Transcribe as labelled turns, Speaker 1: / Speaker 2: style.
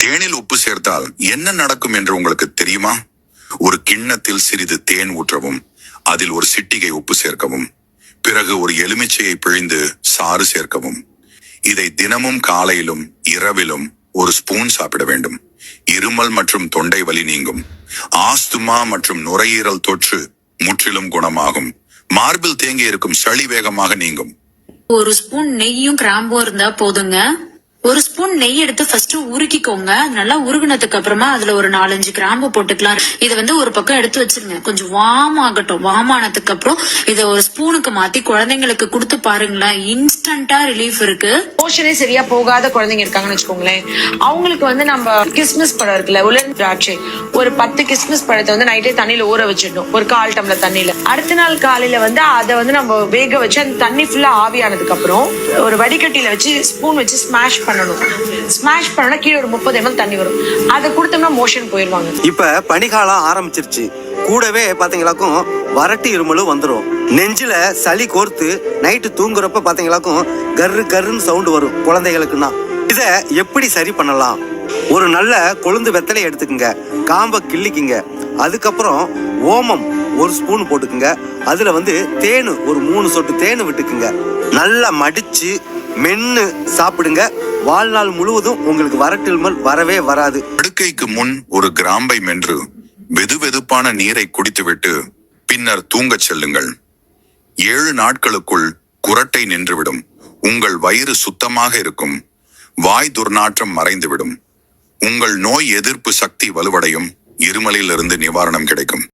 Speaker 1: தேனில் உப்பு சேர்த்தால் என்ன நடக்கும் என்று உங்களுக்கு தெரியுமா? ஒரு கிண்ணத்தில் சிறிது தேன் ஊற்றவும் அதில் ஒரு சிட்டிகை உப்பு சேர்க்கவும் பிறகு ஒரு எலுமிச்சையை பிழிந்து சாறு சேர்க்கவும். இதை தினமும் காலையிலும் இரவிலும் ஒரு ஸ்பூன் சாப்பிட வேண்டும். இருமல் மற்றும் தொண்டை வலி நீங்கும். ஆஸ்துமா மற்றும் நுரையீரல் தொற்று முற்றிலும் குணமாகும். மார்பில் தேங்கி இருக்கும் சளி வேகமாக நீங்கும்.
Speaker 2: ஒரு ஸ்பூன் நெய்யும் கிராம்பும் இருந்தா போதுங்க. ஒரு ஸ்பூன் நெய் எடுத்து ஃபர்ஸ்ட் உருக்கிக்கோங்க. நல்லா உருகினதுக்கு அப்புறமா அதுல ஒரு நாலஞ்சு கிராம்பு போட்டுக்கலாம். இதை வந்து ஒரு பக்கம் எடுத்து வச்சிருங்க. கொஞ்சம் வாம் ஆகட்டும். வாம் ஆனதுக்கு அப்புறம் இதை ஒரு ஸ்பூனுக்கு மாத்தி குழந்தைங்களுக்கு கொடுத்து பாருங்களேன். இன்ஸ்டன்டா ரிலீஃப் இருக்கு.
Speaker 3: மோஷனே சரியா போகாத குழந்தைங்க இருக்காங்கன்னு வச்சுக்கோங்களேன். அவங்களுக்கு வந்து நம்ம கிறிஸ்மஸ் பழம் இருக்குல்ல உலன் திராட்சை. ஒரு பத்து கிறிஸ்மஸ் பழத்தை வந்து நைட்டே தண்ணியில ஊற வச்சிடணும். ஒரு கால் டம்ளர் தண்ணியில. அடுத்த நாள் காலையில வந்து அதை வந்து நம்ம வேக வச்சு அந்த தண்ணி ஃபுல்லா ஆவியானதுக்கு அப்புறம் ஒரு வடிகட்டியில வச்சு ஸ்பூன் வச்சு ஸ்மாஷ் பண்ணணும். ஸ்மாஷ் பண்ணா கீழே ஒரு முப்பது எம்எல் தண்ணி வரும். அதை கொடுத்தோம்னா மோஷன் போயிடுவாங்க.
Speaker 4: இப்ப பனிகாலம் ஆரம்பிச்சிருச்சு. கூடவே பாத்தீங்களாக்கும் வறட்டு இருமலும் வந்துடும் நெஞ்சில சளி கோர்த்து நைட்டு தூங்குறப்ப பாத்தீங்களாக்கும் கர்ரு கர்ருன்னு சவுண்டு வரும் குழந்தைகளுக்குன்னா. இத எப்படி சரி பண்ணலாம்? ஒரு நல்ல கொழுந்து வெத்தலை எடுத்துக்குங்க. காம்பை கிள்ளிக்குங்க. அதுக்கப்புறம் ஓமம் ஒரு ஸ்பூன் போட்டுக்குங்க. அதுல வந்து தேனு ஒரு மூணு சொட்டு தேனு விட்டுக்குங்க. நல்லா மடிச்சு மென்னு சாப்பிடுங்க. வாழ்நாள் முழுவதும் உங்களுக்கு வறட்டில்மல் வரவே வராது.
Speaker 1: படுக்கைக்கு முன் ஒரு கிராம்பை மென்று வெதுவெதுப்பான நீரை குடித்துவிட்டு பின்னர் தூங்கச் செல்லுங்கள். ஏழு நாட்களுக்குள் குரட்டை நின்றுவிடும். உங்கள் வயிறு சுத்தமாக இருக்கும். வாய் துர்நாற்றம் மறைந்துவிடும். உங்கள் நோய் எதிர்ப்பு சக்தி வலுவடையும். இருமலிலிருந்து நிவாரணம் கிடைக்கும்.